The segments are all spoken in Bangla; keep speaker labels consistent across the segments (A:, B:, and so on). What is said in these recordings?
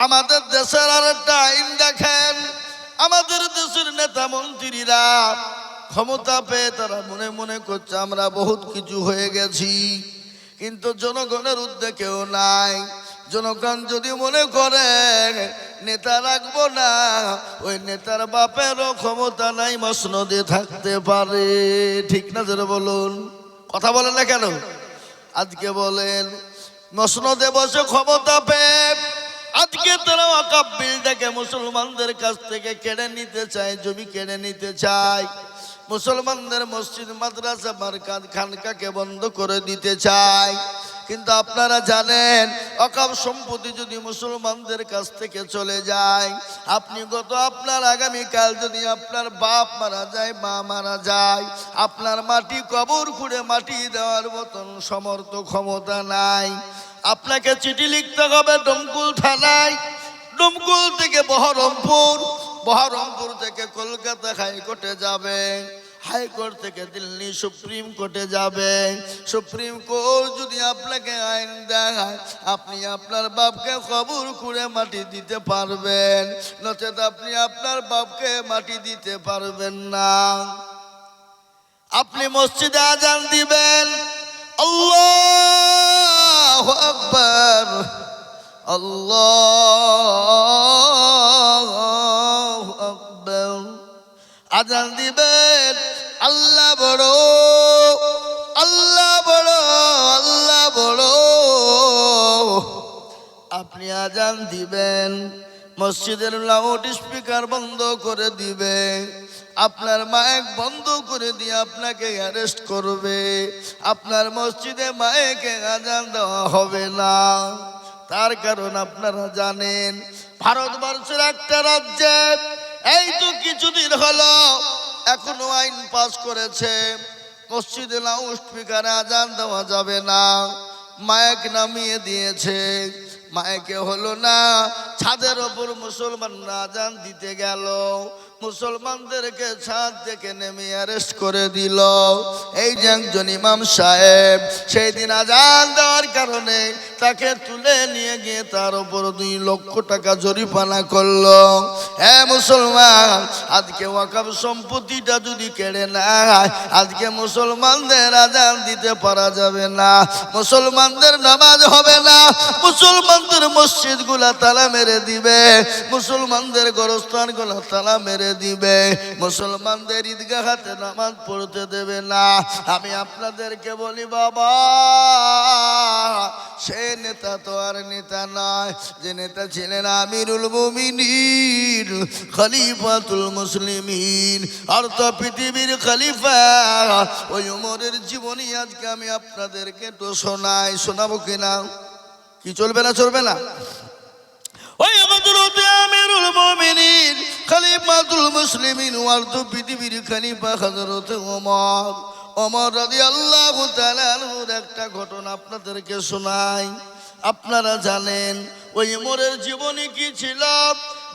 A: আমাদের দেশের আর একটা আইন দেখেন। আমাদের দেশের নেতা মন্ত্রীরা ক্ষমতা পেয়ে তারা মনে মনে করছে, আমরা বহুত কিছু হয়ে গেছি। কিন্তু জনগণের উদ্যোগেও নাই। জনগণ যদি মনে করে, নেতা রাখব না, ওই নেতার বাপেরও ক্ষমতা নাই, মসনদে থাকতে পারে। ঠিক না যেন বলুন। কথা বলেন না কেন? আজকে বলেন, মসনদে বসে ক্ষমতা পেয়ে আজকে তারা ওয়াকাব বিলটাকে মুসলমানদের কাছ থেকে কেড়ে নিতে চায়, জমি কেড়ে নিতে চায়, মুসলমানদের মসজিদ, মাদ্রাসা মার্কাত খানকাকে বন্ধ করে দিতে চায়। কিন্তু আপনারা জানেন অকাব সম্পত্তি যদি মুসলমানদের কাছ থেকে চলে যায়, আপনি গত আপনার আগামীকাল যদি আপনার বাপ মারা যায়, মা মারা যায়, আপনার মাটি কবর খুঁড়ে মাটি দেওয়ার মতন সমর্থ ক্ষমতা নাই। আপনাকে চিঠি লিখতে হবে ডমকুল থানায়। ডমকুল থেকে বহরমপুর। বহরমপুর থেকে কলকাতা হাইকোর্টে যাবে। হাইকোর্ট থেকে দিল্লি সুপ্রিম কোর্টে যাবে। সুপ্রিম কোর্ট যদি আপনাকে আইন দেয় আপনি আপনার বাপকে কবর করে মাটি দিতে পারবেন। নচেত আপনি আপনার বাপকে মাটি দিতে পারবেন না। আপনি মসজিদে আজান দিবেন। আল্লাহ! আকবর। আল্লাহ আকবর। আজান দিবেন। আল্লাহ বড় আল্লাহ বড় আল্লাহ বড়। আপনি আজান দিবেন। মসজিদের লাউড স্পিকার বন্ধ করে দিবে। আপনার মায়েক বন্ধ করে দিয়ে আপনাকে অ্যারেস্ট করবে। আপনার মসজিদে মায়েকে আজান দেওয়া হবে না। তার কারণ আপনারা জানেন, ভারতবর্ষের একটা রাজ্যে এই তো কিছুদিন হলো এখনও আইন পাস করেছে। মসজিদে লাউড স্পিকারে আজান দেওয়া যাবে না। মায়েক নামিয়ে দিয়েছে। মায়েকে হলো না ছাদের ওপর মুসলমান রাজান দিতে গেল। মুসলমানদেরকে ছাদ থেকে নেমে অ্যারেস্ট করে দিল। এই যে একজন ইমাম সাহেব, সেই দিন আজান দেওয়ার কারণে তাকে তুলে নিয়ে গিয়ে তার উপর দুই লক্ষ টাকা জরিমানা করল। হ্যাঁ মুসলমান, আজকে ওয়াকাব সম্পত্তিটা যদি কেড়ে নেয়, আজকে মুসলমানদের আজান দিতে পারা যাবে না। মুসলমানদের নামাজ হবে না। মুসলমানদের মসজিদগুলা তালা মেরে দিবে। মুসলমানদের গোরস্থানগুলা তালা মেরে দিবে। মুসলমানদের ঈদগাহ হাতে নামাজ পড়তে দেবে না। আমি আপনাদেরকে বলি, বাবা, সে নেতা তো আর নেতা নয়। যে নেতা ছিলেন আমিরুল মুমিনিন, খলিফাতুল মুসলিমিন। অর্থ পৃথিবীর খলিফা। ওই উমরের জীবনী আজকে আমি আপনাদেরকে তো শোনাই, শোনাবো কিনা? কি চলবে না চলবে না? ওই হযরত আমিরুল মুমিনিন, খলিফাতুল মুসলিমিন অর্থ পৃথিবীর খলিফা হযরত ওমর। ওমর রাদিয়াল্লাহু তাআলা একটা ঘটনা আপনাদেরকে শোনাই। আপনারা জানেন, ওই ওমরের জীবনী কি ছিল?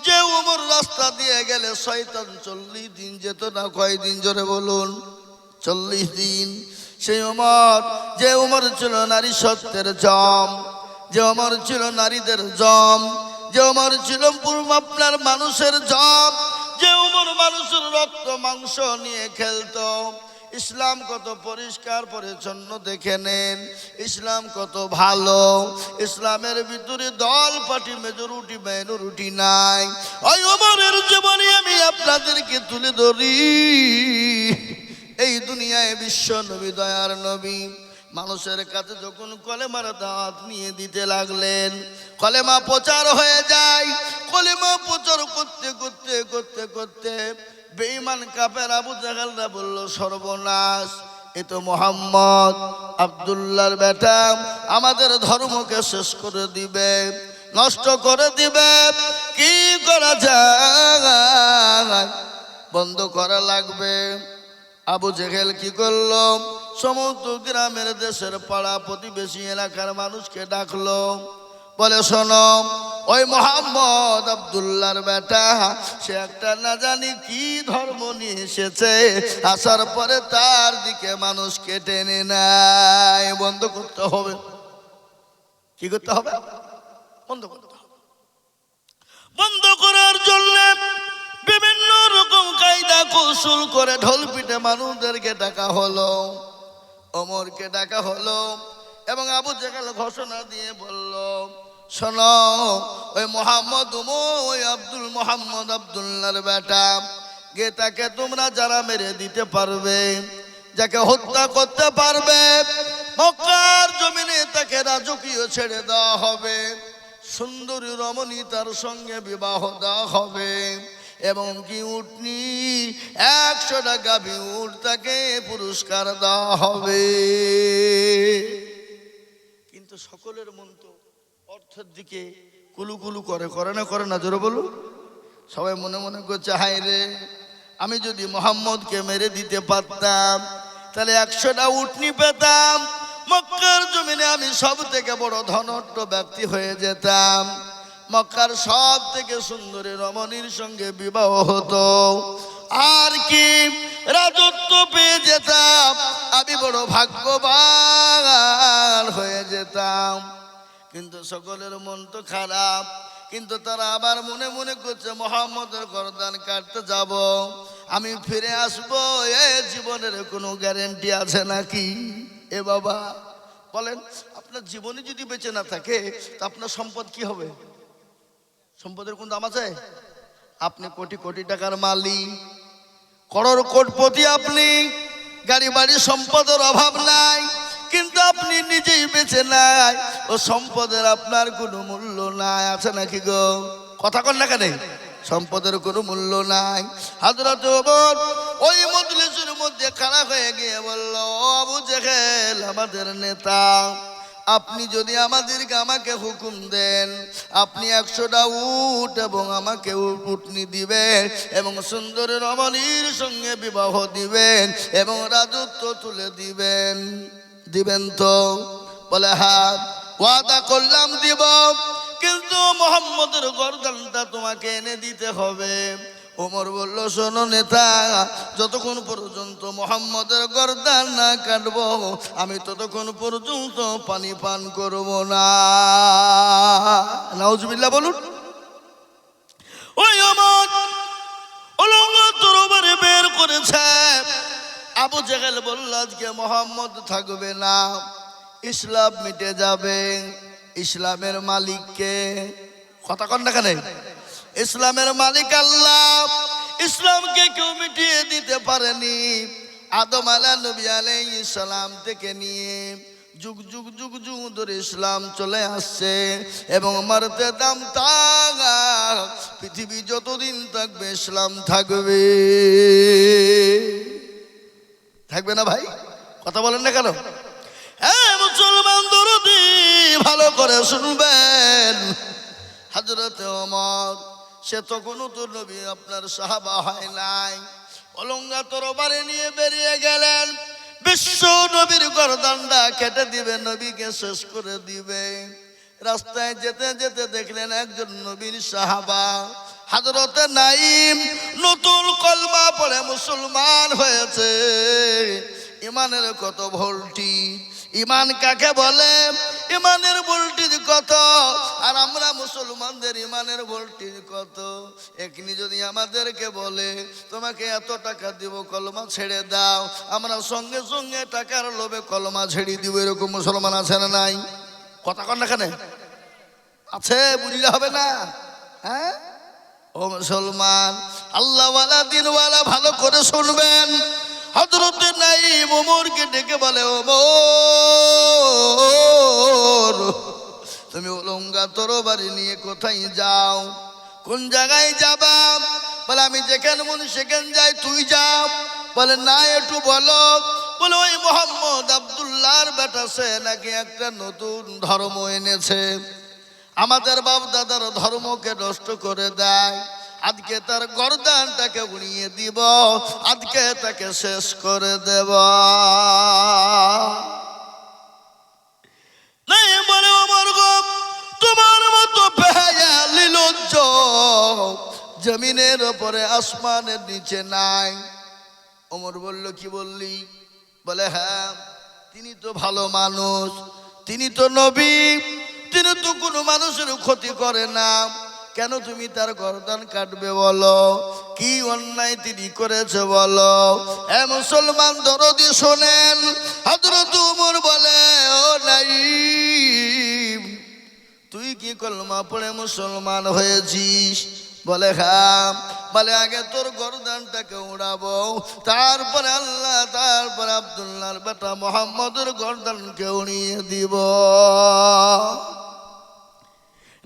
A: যে ওমর রাস্তা দিয়ে গেলে শয়তান চল্লিশ দিন যেত না কয়দিন জোরে বলুন? চল্লিশ দিন। সেই ওমর, যে ওমর ছিল নারী সত্যের জম, যে ওমর ছিল নারীদের জম যে ছিল পূর্ব আপনার মানুষের জম যে ওমর মানুষের রক্ত, মাংস নিয়ে খেলতো। ইসলাম কত পরিষ্কার, পরিচ্ছন্ন দেখে নেন। ইসলাম কত ভালো। ইসলামের ভিতরে দল পার্টি মেজরিটি মাইনরিটি নাই। ওই ওমরের জীবনে আমি আপনাদেরকে তুলে ধরি। এই দুনিয়ায় বিশ্ব নবী, দয়ার নবী। মানুষের কাছে যখন কলেমার দাঁত নিয়ে দিতে লাগলেন, কলেমা প্রচার হয়ে যায়। কলেমা প্রচার করতে করতে করতে করতে বেঈমান কাপের আবু জাহালরা বলল, সর্বনাশ, এ তো মোহাম্মদ আবদুল্লাহর বেটা, আমাদের ধর্মকে শেষ করে দিবে, নষ্ট করে দিবে। কি করা যায়? বন্ধ করা লাগবে। আবু জেহেল কি করল? সমস্ত গ্রামের দেশের পাড়া প্রতিবেশী এলাকার মানুষকে ডাকলো। বলে, শোনো, ওই মোহাম্মদ আবদুল্লার বেটা, সে একটা না জানি কি ধর্ম নিয়ে এসেছে, আসার পরে তার দিকে মানুষকে টেনে নেয়। বন্ধ করতে হবে। কি করতে হবে? বন্ধ করতে হবে। বন্ধ করার জন্য বিভিন্ন রকম কায়দা কৌশল করে ঢোল পিঠে মানুষদেরকে ডাকা হলো। ওমরকে ডাকা হলো এবং আবু জেগাল ঘোষণা দিয়ে বলল, শোনো, ওই মোহাম্মদ ওই আব্দুল মোহাম্মদ আব্দুল্লার বেটা, গে তাকে তোমরা যারা মেরে দিতে পারবে, যাকে হত্যা করতে পারবে, মক্কার জমিনে তাকে রাজকীয় ছেড়ে দেওয়া হবে, সুন্দরী রমণী তার সঙ্গে বিবাহ দেওয়া হবে। এবং কি উঠনি? একশো টাকা বিউট তাকে পুরস্কার দেওয়া হবে। কিন্তু সকলের মন তো অর্থের দিকে কুলু কুলু করে করে না করে না, জোরে বলু। সবাই মনে মনে করছে, হায় রে, আমি যদি মোহাম্মদকে মেরে দিতে পারতাম, তাহলে একশোটা উঠনি পেতাম। মক্কার জমিনে আমি সব থেকে বড় ধনট্ট ব্যক্তি হয়ে যেতাম। মক্কার সব থেকে সুন্দরী রমণীর সঙ্গে বিবাহ হতো। আর কি? রাজত্ব পেয়ে যেতাম, আমি বড় ভাগ্যবান হয়ে যেতাম। কিন্তু সকলের মন তো খারাপ, কিন্তু তারা আবার মনে মনে করছে, মোহাম্মদের গরদান কাটতে যাব, আমি ফিরে আসব, এ জীবনের কোনো গ্যারেন্টি আছে নাকি? এ বাবা, বলেন, আপনার জীবনে যদি বেঁচে না থাকে, তা আপনার সম্পদ কি হবে? সম্পদের কোন দাম আছে? আপনি কোটি কোটি টাকার মালিক। করোড় কোটপতি আপনি। গাড়ি বাড়ি সম্পদের অভাব নাই। কিন্তু আপনি নিজেই বেঁচে নাই। ও সম্পদের আপনার কোনো মূল্য নাই। আছে নাকি গো? কথা কন না কেন? সম্পদের কোনো মূল্য নাই। হাজরত ওই মজলিসের মধ্যে খাড়া হয়ে গিয়ে বলল, "ও আবু জেহেল, আমাদের নেতা আপনি যদি আমাদেরকে আমাকে হুকুম দেন, আপনি একশোটা উট এবং আমাকে উটনি দিবেন এবং সুন্দর রমণীর সঙ্গে বিবাহ দিবেন এবং রাজত্ব তুলে দিবেন। দিবেন তো? বলে হাত ওয়াদা করলাম, দিব। কিন্তু মোহাম্মদের গরদানটা তোমাকে এনে দিতে হবে। ওমর বলল শোনো নেতা যতক্ষণ পর্যন্ত মোহাম্মদের গরদান না কাটবো আমি ততক্ষণ পর্যন্ত পানি পান করব না। নাউজুবিল্লাহ বলুন। ওই আমার অলঙ্গ তরবারে বের করেছে। আবু জেহেল বলল আজকে মোহাম্মদ থাকবে না ইসলাম মিটে যাবে। ইসলামের মালিককে কথা কন না কেন? ইসলামের মালিক আল্লাহ। ইসলামকে কেউ মিটিয়ে দিতে পারেনি। আদম আলা নবী আলাই সালাম থেকে নিয়ে যুগ যুগ যুগ যুগ ধরে ইসলাম চলে আসছে এবং মারতে দাম তাগা। পৃথিবী যতদিন থাকবে ইসলাম থাকবে। থাকবে না ভাই? কথা বলেন না কেন? হ্যাঁ মুসলমান দরদি, ভালো করে শুনবেন। হাজরতে ওমর সে তখনও তো নবী আপনার সাহাবা হয় নাই। অলঙ্গা তরবারে নিয়ে বেরিয়ে গেলেন। বিশ্ব নবীর গরদান্ডা কেটে দিবে, নবীকে শেষ করে দিবে। রাস্তায় যেতে যেতে দেখলেন একজন নবীর সাহাবা, হাজরতে নাইম নতুন কলমা পড়ে মুসলমান হয়েছে। ইমানের কত ভোল্টি? ইমান কাকে বলে? ইমানের ভোল্টেজ কত? আর আমরা মুসলমানদের ইমানের ভোল্টেজ কত? এখনি যদি আমাদেরকে বলে, তোমাকে এত টাকা দিব, কলমা ছেড়ে দাও। আমরা সঙ্গে সঙ্গে টাকার লোভে কলমা ছেড়ে দিব। এরকম মুসলমান আছে না নাই? কথা কন না কেন? আছে, বুঝলে হবে না? হ্যাঁ? ও মুসলমান, আল্লাহওয়ালা, দিনওয়ালা ভালো করে শুনবেন। হজরতে নাই মোমরকে ডেকে বলে, ও তুমি ওলঙ্গা তরবারি নিয়ে কোথায় যাও? কোন জায়গায় যাবা? বলে, আমি যেখানে মনে সেখানে যাই, তুই যাও বলে, না, একটু বলো। বলে, ওই মোহাম্মদ আবদুল্লাহর বেটা, সে নাকি একটা নতুন ধর্ম এনেছে। আমাদের বাপ দাদার ধর্মকে নষ্ট করে দেয়। আজকে তার গরদানটাকে উড়িয়ে দিব। আজকে তাকে শেষ করে দেব। জমিনের ওপরে, আসমানের নিচে নাই। ওমর বলল, কি বললি? বলে হ্যাঁ তিনি তো ভালো মানুষ, তিনি তো নবী, তিনি তো কোনো মানুষের ক্ষতি করে না। কেন তুমি তার গর্দান কাটবে বলো? কি অন্যায় তিনি করেছে বলো? এ মুসলমান, দরদি শোনেন হজরত উমর বলে, ও নাই তুই কি কলমা পড়ে মুসলমান হয়েছিস? বলে হ্যাঁ। বলে, আগে তোর গরদানটাকে উড়াবো। তারপরে আল্লাহ, তারপরে আব্দুল্লাহর বেটা মোহাম্মদের গরদানকে উড়িয়ে দিব।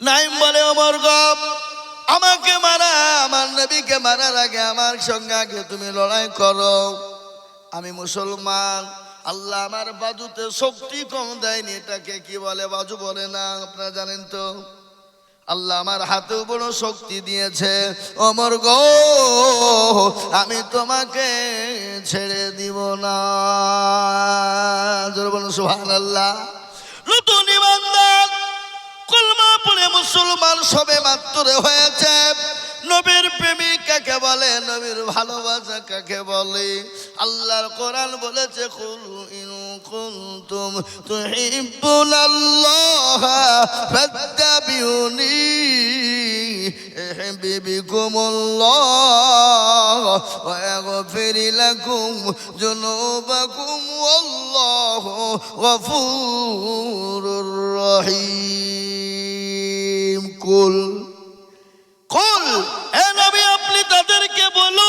A: নাইম বলে অমর গপ, আমাকে মারা, আমার নবীকে মারার আগে আমার সঙ্গে আগে তুমি লড়াই করো। আমি মুসলমান, আল্লাহ আমার বাজুতে শক্তি কম দেয়নি। এটাকে কি বলে? বাজু বলে না, আপনারা জানেন তো। আল্লাহ আমার হাতেও বড় শক্তি দিয়েছে। অমর গো, আমি তোমাকে ছেড়ে দিব না। সুহান আল্লাহ নতুন কলমা পড়ে মুসলমান সবে মাত্র হয়েছে। নবীর প্রেমিক কাকে বলে, নবীর ভালোবাসা কাকে বলে? আল্লাহর কোরআন বলেছে, কুল ইন কুনতুম তুহিব্বুন আল্লাহ ফাত্তাবিউনি ইহবিবিকুমুল্লাহ ওয়া ইয়াগফির লাকুম যুনুবাকুম ওয়াল্লাহু গফুরুর রহিম কুল কুল হে নবী, আপনি তাদেরকে বলুন তাদেরকে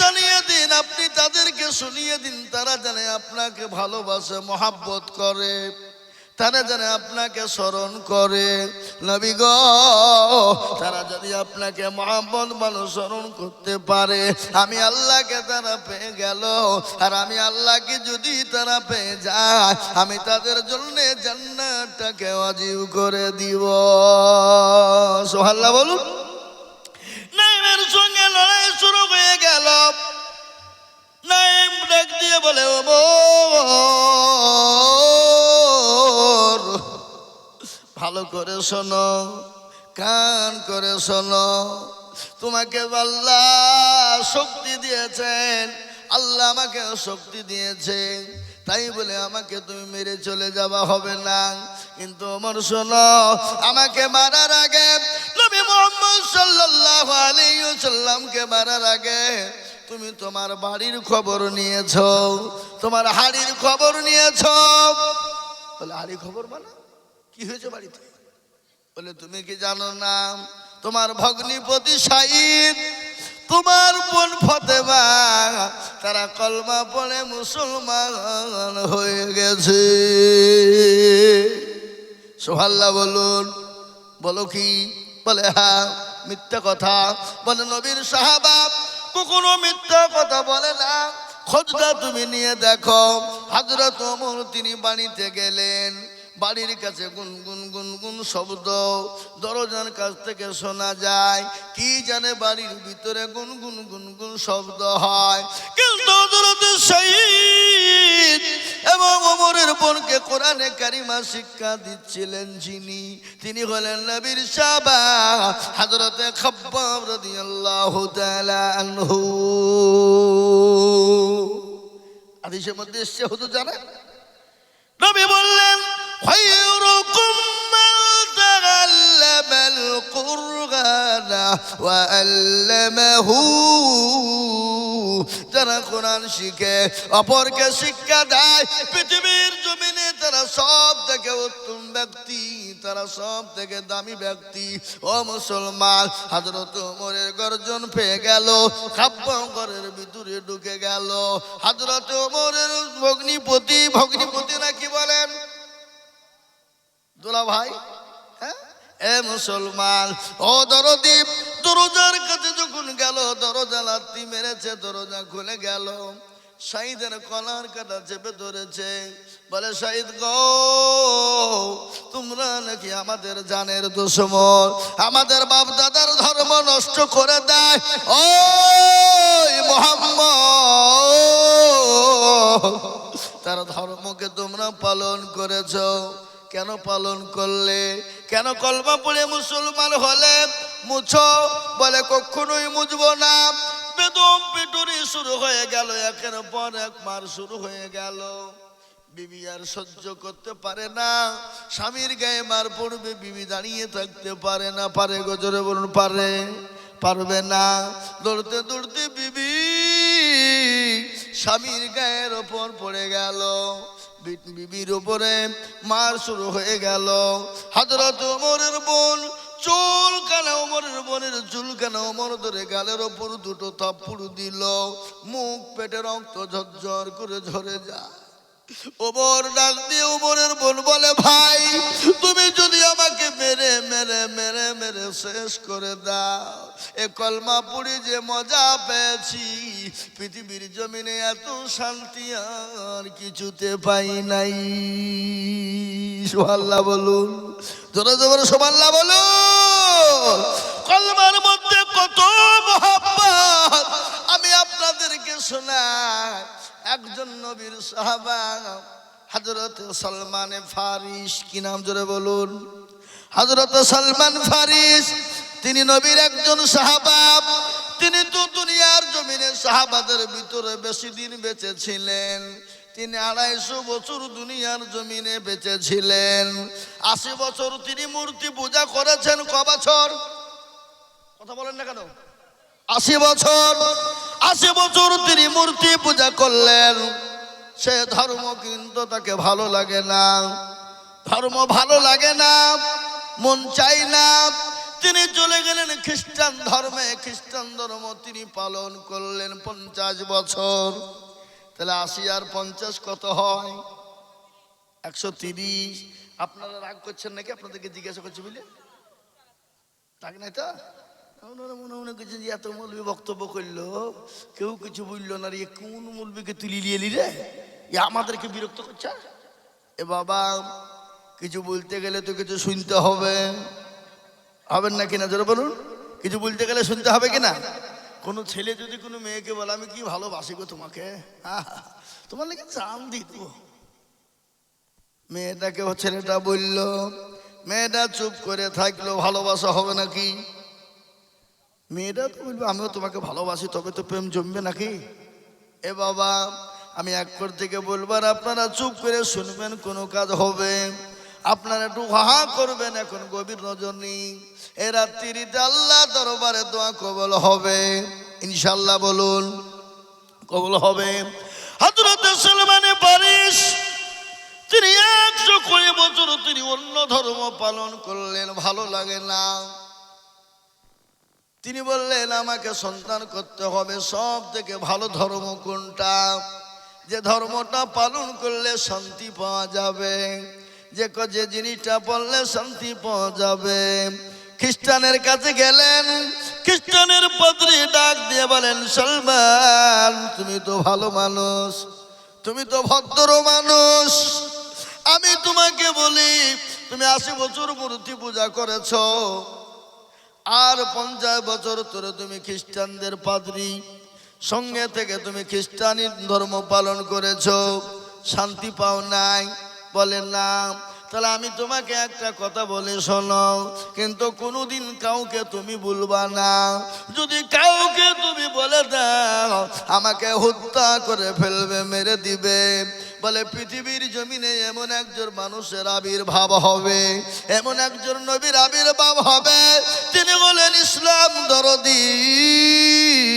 A: জানিয়ে দিন, আপনি তাদেরকে শুনিয়ে দিন, তারা জানে আপনাকে ভালোবাসে, মহাব্বত করে। তারা জানে আপনাকে স্মরণ করে। নবী গো, তারা যদি আপনাকে মহাব্বত ভালো স্মরণ করতে পারে। আমি আল্লাহকে তারা পেয়ে গেল, আর আমি আল্লাহকে যদি তারা পেয়ে যায়, আমি তাদের জন্য জান্নাতটাকে অজীব করে দিব। সোহাল্লা বলুন। সঙ্গে লড়াই শুরু হয়ে গেল। নাইম ডাক দিয়ে বলে, ও ভালো করে শোনো, কান করে শোনো। তোমাকে আল্লাহ শক্তি দিয়েছেন, আল্লাহ আমাকে শক্তি দিয়েছেন। তাই বলে আমাকে তুমি মেরে চলে যাওয়া হবে না। কিন্তু আমার শোনো, আমাকে মারার আগে নবী মোহাম্মদ সাল্লাল্লাহু আলাইহি সাল্লামকে মারার আগে তুমি তোমার বাড়ির খবর নিয়েছো, তোমার হাড়ির খবর নিয়েছো। বলে, হাড়ি খবর মানে? কি হয়েছে বাড়িতে? বলে, তুমি কি জানো না, তোমার ভগ্নিপতি সাইদ তোমার বোন ফতেমা, তারা কলমা পড়ে মুসলমান হয়ে গেছে। সোহাল্লা বলুন, বলো কি? বলে হ্যাঁ মিথ্যা কথা। বলে, নবীর সাহাবাব কখনো মিথ্যা কথা বলে না। খোঁজটা তুমি নিয়ে দেখো। হাজরত তিনি বাড়িতে গেলেন। বাড়ির কাছে গুন গুন শব্দ, দরজার কাছ থেকে শোনা যায়, কি জানে বাড়ির ভিতরে গুন গুন গুন গুন শব্দ হয়। কিন্তু এবং ওমরের বোনকে কোরআনে কারিমা শিক্ষা দিচ্ছিলেন যিনি, তিনি হলেন নবীর সাবা হযরতে খাব্বাব রাদিয়াল্লাহু হাদিসের মধ্যে এসছে, হুজুর জানেন? নবী বললেন خيركم من تعلم القرآن وعلمه যারা কোরআন শিখে অপরকে শিক্ষা দেয় পৃথিবীর জমিনে তারা সব থেকে উত্তম ব্যক্তি তারা সব থেকে দামি ব্যক্তি ও মুসলমান হাজরত ওমরের গর্জন পেয়ে গেল খাব্বাঙ্গরের ভিতরে ঢুকে গেল হাজরত ওমরের ভগ্নিপতি ভগ্নিপতি না কি বলেন দোলা ভাই হ্যাঁ? এ মুসলমান, ও দরদীপ দরজার কাছে যখন গেল, দরজা লাত্তি মেরেছে, দরজা খুলে গেল। সাইদের কলার কাটা চেপে ধরেছে। বলে সাইদ গো, তোমরা নাকি আমাদের জানের দুশ্মন? আমাদের বাপ দাদার ধর্ম নষ্ট করে দেয়। ও মোহাম্মদ, তার ধর্মকে তোমরা পালন করেছ। কেন পালন করলে? কেন কলমা পড়ে মুসলমান হলে? মুছো? বলে, কখনোই মুছবো না। বেদম পিটুরি শুরু হয়ে গেল, একের পর এক মার শুরু হয়ে গেল। বিবি আর সহ্য করতে পারে না। স্বামীর গায়ে মার পড়বে, বিবি দাঁড়িয়ে থাকতে পারে না। পারে গজরে বলুন, পারে? পারবে না। দৌড়তে দৌড়তে বিবি স্বামীর গায়ের ওপর পড়ে গেল। বিবির উপরে মার শুরু হয়ে গেল। হাজরত ওমরের বোন, চুল কানা ওমরের বোনের চুল কানা ওমর ধরে গালের ওপর দুটো থাপ্পড় দিল। মুখ পেটে রক্ত ঝরঝর করে ঝরে যায়। ওমর ডাক দিয়ে ওমরের বোন বলে, ভাই, তুমি যদি আমাকে মেরে মেরে মেরে মেরে শেষ করে দাও এ কলমা পুরি যে মজা পেয়েছি, পৃথিবীর জমিনে এত শান্তি আর কিছুতে পাই নাই। সোহাল্লা বলুন, জোরে জোরে সোমাল্লা বলুন। কলমার মধ্যে কত মহাব্বত আমি আপনাদেরকে শোনাই। একজন নবীর সাহাবা হজরত সলমান ফারিস, কি নাম জোরে বলুন? হজরত সলমান ফারিস তিনি নবীর একজন সাহাবা। তিনি তো দুনিয়ার জমিনে সাহাবাদের ভিতরে বেশি দিন বেঁচে ছিলেন তিনি আড়াইশো বছর দুনিয়ার জমিনে বেঁচে ছিলেন আশি বছর তিনি মূর্তি পূজা করেছেন ক বছর? কথা বলেন না কেন? আশি বছর। আশি বছর তিনি মূর্তি পূজা করলেন। সে ধর্ম কিন্তু তাকে ভালো লাগে না। ধর্ম ভালো লাগে না। মন চাই না। তিনি চলে গেলেন খ্রিস্টান ধর্মে। খ্রিস্টান ধর্ম তিনি পালন করলেন পঞ্চাশ বছর। তাহলে আশি আর পঞ্চাশ কত হয়? একশো তিরিশ। আপনারা রাগ করছেন নাকি? আপনাদেরকে জিজ্ঞাসা করছি বুঝলে রাগ নাই তো? ওনারা মনে মনে করছেন যে এত মৌলবী বক্তব্য করল, কেউ কিছু বলল না রে, কোন মৌলবীকে তুলি নিয়ে এলি রে? আমাদেরকে বিরক্ত করছে? এ বাবা, কিছু বলতে গেলে তো কিছু শুনতে হবে। হবেন না কিনা? জোরে বলুন। কিছু বলতে গেলে শুনতে হবে কিনা? কোনো ছেলে যদি কোনো মেয়েকে বলে, আমি কি ভালোবাসি গো তোমাকে? তোমার নাকি চান দিত। মেয়েটাকে ছেলেটা বলল, মেয়েটা চুপ করে থাকল ভালোবাসা হবে নাকি? মেয়েটা তো বলবে, আমিও তোমাকে ভালোবাসি, তবে তো প্রেম জমবে নাকি? এ বাবা, আমি এক থেকে বলবার আপনারা চুপ করে শুনবেন, কোনো কাজ হবে। আপনারা একটু হা করবেন, এখন গভীর রজনী এ রাত্রিতে আল্লাহ দরবারে দোয়া কবল হবে। ইনশাল্লাহ বলুন, কবল হবে। সলমানে পারিস তিনি একশো কুড়ি বছর তিনি অন্য ধর্ম পালন করলেন, ভালো লাগে না। তিনি বললেন, আমাকে সন্তান করতে হবে, সব থেকে ভালো ধর্ম কোনটা? যে ধর্মটা পালন করলে শান্তি পাওয়া যাবে। যে ক- যে জিনিসটা পড়লে শান্তি পাওয়া যাবে। খ্রিস্টানের কাছে গেলেন, খ্রিস্টানের পাদ্রী ডাক দিয়ে বলেন, সলমান, তুমি তো ভালো মানুষ, তুমি তো ভদ্র মানুষ। আমি তোমাকে বলি, তুমি আশি বছর মূর্তি পূজা করেছ। আর পঞ্চাশ বছর ধরে তুমি খ্রিস্টানদের পাদ্রী সঙ্গে থেকে তুমি খ্রিস্টানি ধর্ম পালন করেছ। শান্তি পাও নাই। বলে না। তাহলে আমি তোমাকে একটা কথা বলে, শোনো। কিন্তু কোনোদিন কাউকে তুমি বলবা না। যদি কাউকে তুমি বলে দাও, আমাকে হত্যা করে ফেলবে, মেরে দিবে। বলে পৃথিবীর জমিনে এমন একজন মানুষের আবির্ভাব হবে, এমন একজন নবীর আবির্ভাব হবে, তিনি বলেন, ইসলাম দরদি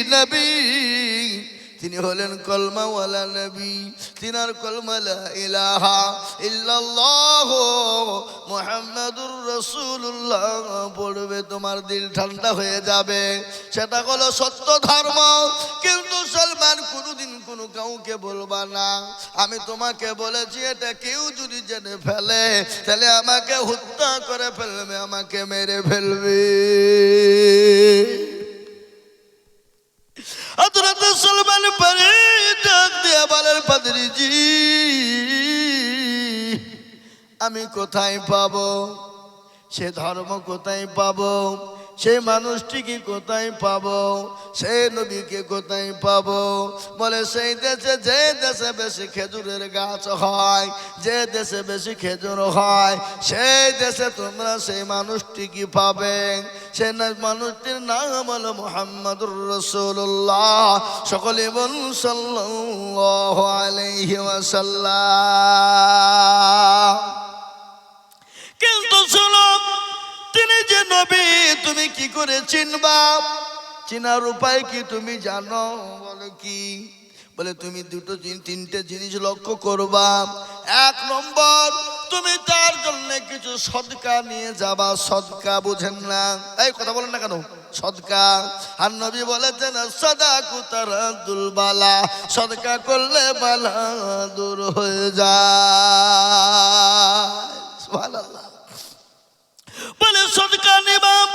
A: নবী। তিনি হলেন কলমাওয়ালা নবী। তিনার কলমালা ইলাহা ইল্লাল্লাহ মুহাম্মাদুর রাসূলুল্লাহ। পড়বে তোমার দিল ঠান্ডা হয়ে যাবে। সেটা হলো সত্য ধর্ম। কিন্তু সলমান কোনোদিন কোনো কাউকে বলবা না। আমি তোমাকে বলেছি, এটা কেউ যদি জেনে ফেলে, তাহলে আমাকে হত্যা করে ফেলবে, আমাকে মেরে ফেলবে। আমি কোথায় পাব? সে ধর্ম কোথায় পাবো? সেই মানুষটিকে কোথায় পাব? সেই নবীকে কোথায় পাব? বলে, সেই দেশে, যে দেশে বেশি খেজুরের গাছ হয়, যে দেশে বেশি খেজুর হয়, সেই দেশে তোমরা সেই মানুষটিকে পাবে? না- মানুষটির নাম হলো মোহাম্মদুর রসুল্লাহ সকলে বলুন সাল্লাল্লাহু আলাইহি যে নবী, তুমি কি করে চিনবা? চিনার উপায় কি তুমি জানো? বলো কি? বলে, তুমি দুটো তিনটে জিনিস লক্ষ্য করবা। এক নম্বর, তুমি তার জন্য কিছু সদকা নিয়ে যাবা। সদকা বুঝেন না। এই কথা বলেন না কেন? সদকা। আর নবী বলেছেন সদা কুতার দুলবালা সদকা করলে বালা দূর হয়ে যায় সুবহানাল্লাহ বলে সদকা নিবাম।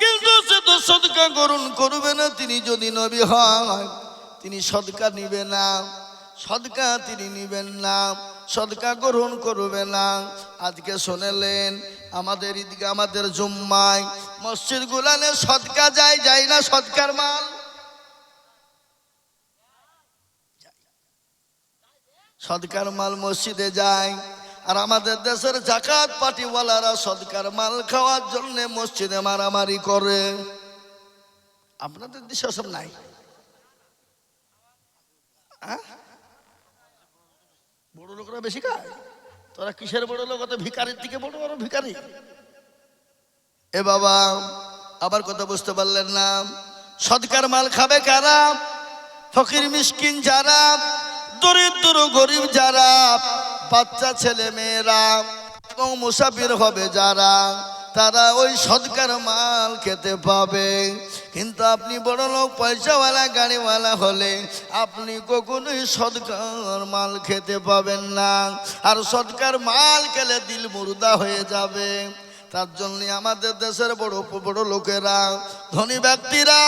A: কিন্তু সে তো সদকা গ্রহণ করবে না, তিনি যদি নবী হয়, তিনি সদকা নিবে না। সদকা তিনি নিবেন না, সদকা গ্রহণ করবে না। আজকে শোনালেন, আমাদের ঈদগা আমাদের জুম্মায় মসজিদ গুলানে সদকা যায় যায় না সদকার মাল? সদকার মাল মসজিদে যায় আর আমাদের দেশের জাকাত পাটিওয়ালারা সদকার মাল খাওয়ার জন্য মসজিদে মারামারি করে। আপনাদের দেশে সব নাই? হ্যাঁ? বড় লোকরা বেশি খায়। তোরা কিসের বড় লোক? অত ভিকারির দিকে বড় বড় ভিকারি এ বাবা, আবার কথা বুঝতে পারলেন না। সদকার মাল খাবে কারা? ফকির, মিসকিন যারা? দরিদ্র, গরিব যারা? বাচ্চা ছেলে মেয়েরা এবং মুসাফির হবে যারা, তারা ওই সৎকার মাল খেতে পাবে। কিন্তু আপনি বড় লোক, পয়সাওয়ালা, গাড়িওয়ালা হলে আপনি কখনোই সৎকার মাল খেতে পাবেন না। আর সৎকার মাল খেলে দিল মুর্দা হয়ে যাবে। তার জন্য আমাদের দেশের বড় বড় লোকেরা, ধনী ব্যক্তিরা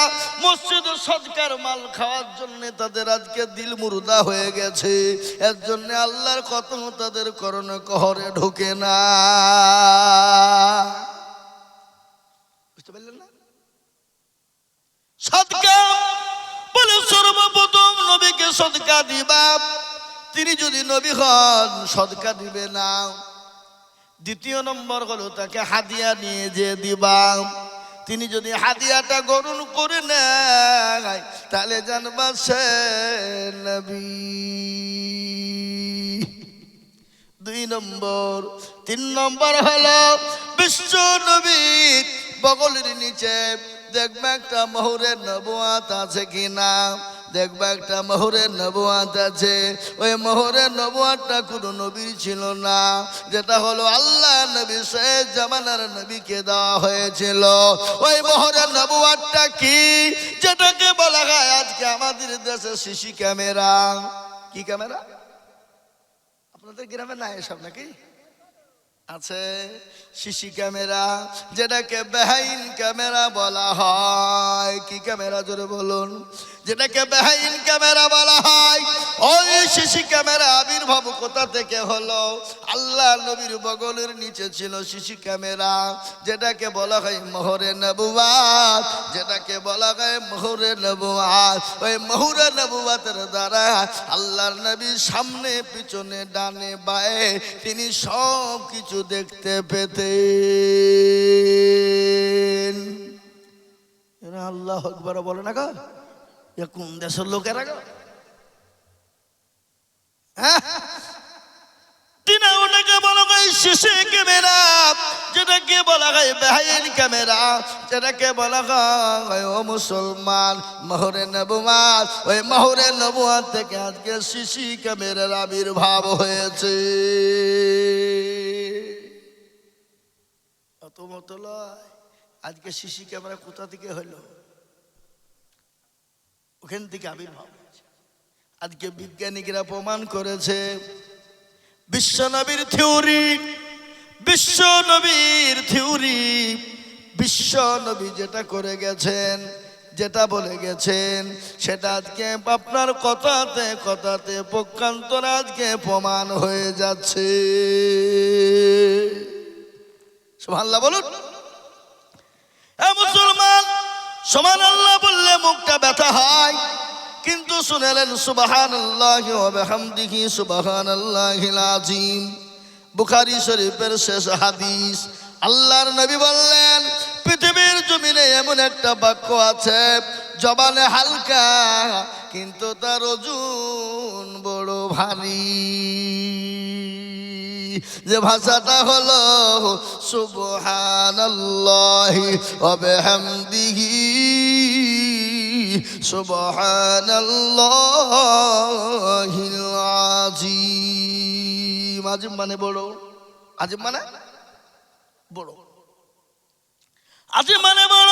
A: মসজিদ সদকার মাল খাওয়ার জন্য তাদের আজকে দিল মুর্দা হয়ে গেছে। এর জন্য আল্লাহর কত তাদের করণে কহরে ঢোকে না। বুঝতে পারলেন না? সদকা বলে সর্বপ্রথম নবীকে সদকা দিবা। তিনি যদি নবী হন সদকা দিবে না। দ্বিতীয় নম্বর হলো, তাকে হাদিয়া নিয়ে যে দিবা? তিনি যদি হাদিয়াটা গ্রহণ করে নেয়, তাহলে জানবা সে নবী। দুই নম্বর। তিন নম্বর হলো, বিশ্ব নবীর বগলের নিচে দেখবে একটা মহুরের নবুয়াত আছে কিনা? দেখবে একটা মহুরের নবুয়াত আছে। ওই মহুরের নবুয়াতটা কোনো নবীর ছিল না। যেটা হলো আল্লাহ নবী শেষ জামানার নবীকে দেওয়া হয়েছিল। ওই মহরের নবুয়াতটা কি? যেটাকে বলা হয় আজকে আমাদের দেশে সিসি ক্যামেরা। কি ক্যামেরা? আপনাদের গ্রামে নাই এসব নাকি? আছে সিসি ক্যামেরা, যেটাকে বেহাইন ক্যামেরা বলা হয়। কি ক্যামেরা? জোরে বলুন। যেটাকে বেহাইন ক্যামেরা বলা হয়, ওই সিসি ক্যামেরা আবির্ভাব কোথা থেকে হলো? আল্লাহ নবীর বগলের নিচে ছিল সিসি ক্যামেরা, যেটাকে বলা হয় মোহরে নবুয়াত, যেটাকে বলা হয় মোহরে নবুয়াত। ওই মোহরে নবুয়াতের দ্বারা আল্লাহর নবীর সামনে, পিছনে, ডানে, বায়ে তিনি সব কিছু দেখতে পেতেন। আল্লাহ একবার বলে না গো? এ কোন দেশের লোকেরা গো ওটাকে ক্যামেরা ক্যামেরা হয় ও মুসলমান ওই থেকে আজকে ক্যামেরার আবির্ভাব হয়েছে অত মতো লয় আজকে শিশি ক্যামেরা কোথা থেকে হলো ওখান থেকে আবির্ভাব আজকে বিজ্ঞানীরা প্রমাণ করেছে বিশ্বনবীর থিওরি, বিশ্ব নবীর থিওরি, বিশ্ব নবী যেটা করে গেছেন, যেটা বলে গেছেন, সেটা আজকে আপনার কথাতে কথাতে পক্ষান্তর আজকে প্রমাণ হয়ে যাচ্ছে। সুবহানাল্লাহ, বলুন। মুসলমান সমান আল্লাহ বললে মুখটা ব্যথা হয়। কিন্তু শুনেলেন সুবাহান আল্লাহ হামদিহি সুবাহান আল্লাহ আজিম বুখারি শরীফের শেষ হাদিস। আল্লাহর নবী বললেন, পৃথিবীর জমিনে এমন একটা বাক্য আছে, জবানে হালকা, কিন্তু তার ওজন বড় ভারী। যে ভাষাটা হলো সুবহানাল্লাহি ওয়া বিহামদিহি, সুবহানাল্লাহিল আজিম আজিম মানে বড়? আজিম মানে বড়। আজিম মানে বড়?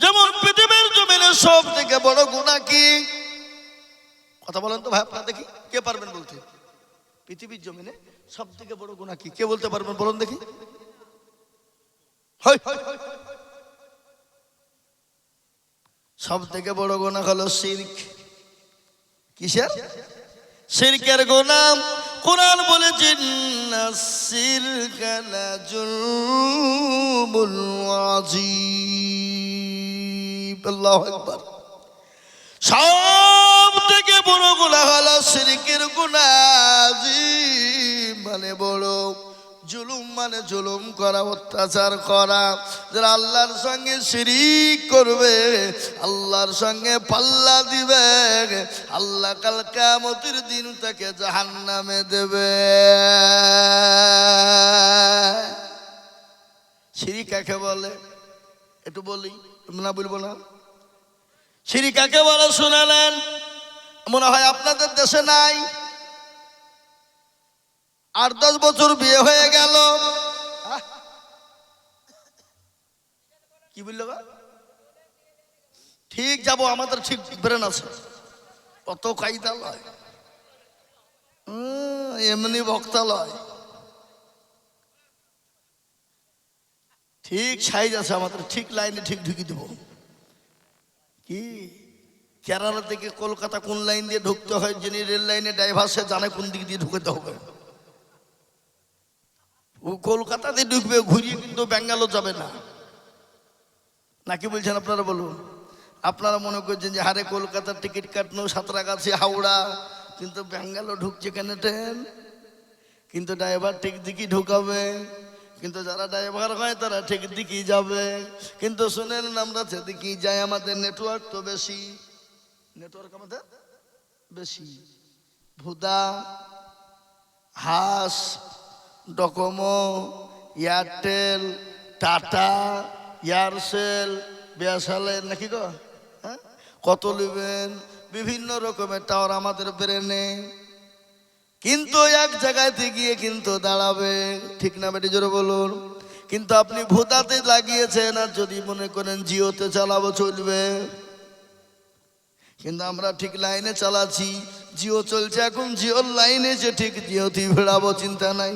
A: যেমন পৃথিবীর জমিনে সব থেকে বড় গুণা কি? কথা বলেন তো ভাই আপনারা দেখি, কে পারবেন বলতে? পৃথিবীর জমিনে সব থেকে বড় গুণা কি? কে বলতে পারবেন বলুন দেখি। সব থেকে বড় গোনা হলো শিরক। কিসের? শিরকের গোনাম কোরআন বলেছেন শিরকালা সব থেকে বড় গুণা হলো শিরকের গুণা মানে বড় জুলুম মানে জুলুম করা, অত্যাচার করা। যারা আল্লাহর সঙ্গে শিরিক করবে, আল্লাহর সঙ্গে পাল্লা দিবে, আল্লাহ কাল কামতির দিন তাকে জাহান নামে দেবে। শিরিক কাকে বলে? একটু বলি, না বলব না। সিঁড়ি কাকে বলে? শুনালেন মনে হয় আপনাদের দেশে নাই। আট দশ বছর বিয়ে হয়ে গেল! কি বলল? ঠিক যাব, আমাদের ঠিক ব্রেন আছে। অত কায়দা লয়। এমনি বক্তা লয়। ঠিক সাইজ আছে আমাদের, ঠিক লাইনে ঠিক ঢুকি দেবো। কি? কেরালা থেকে কলকাতা কোন লাইন দিয়ে ঢুকতে হয় যিনি রেল লাইনে ড্রাইভার, সে জানে কোন দিক দিয়ে ঢুকতে হবে। ও কলকাতাতে ঢুকবে, ঘুরিয়ে কিন্তু ব্যাঙ্গালোর যাবে না। নাকি বলছেন আপনারা বলুন? আপনারা মনে করছেন যে হারে কলকাতার টিকিট কাটনো, সাঁতরাগাছি, হাওড়া, কিন্তু ব্যাঙ্গালোর ঢুকছে কেন ট্রেন? কিন্তু ড্রাইভার ঠিক দিকই ঢুকাবে, কিন্তু যারা ড্রাইভার হয়, তারা ঠিক দিকেই যাবে। কিন্তু শুনেন আমরা যেদিকেই যাই, আমাদের নেটওয়ার্ক তো বেশি। নেটওয়ার্ক আমাদের বেশি। ভুদা, হাস, ডকোমো, এয়ারটেল, টাটা, এয়ারসেল বিয়াসালের নাকি গো? হ্যাঁ? কত নেবেন? বিভিন্ন রকমের টাওয়ার আমাদের ব্রেনে কিন্তু এক জায়গাতে গিয়ে কিন্তু দাঁড়াবে। ঠিক না বেটি, জোরে বলুন। কিন্তু আপনি ভোদাতে লাগিয়েছেন আর যদি মনে করেন জিওতে চালাবো, চলবে। কিন্তু আমরা ঠিক লাইনে চালাচ্ছি, জিও চলছে এখন, জিওর লাইনে যে ঠিক জিওতেই ভেড়াবো, চিন্তা নাই।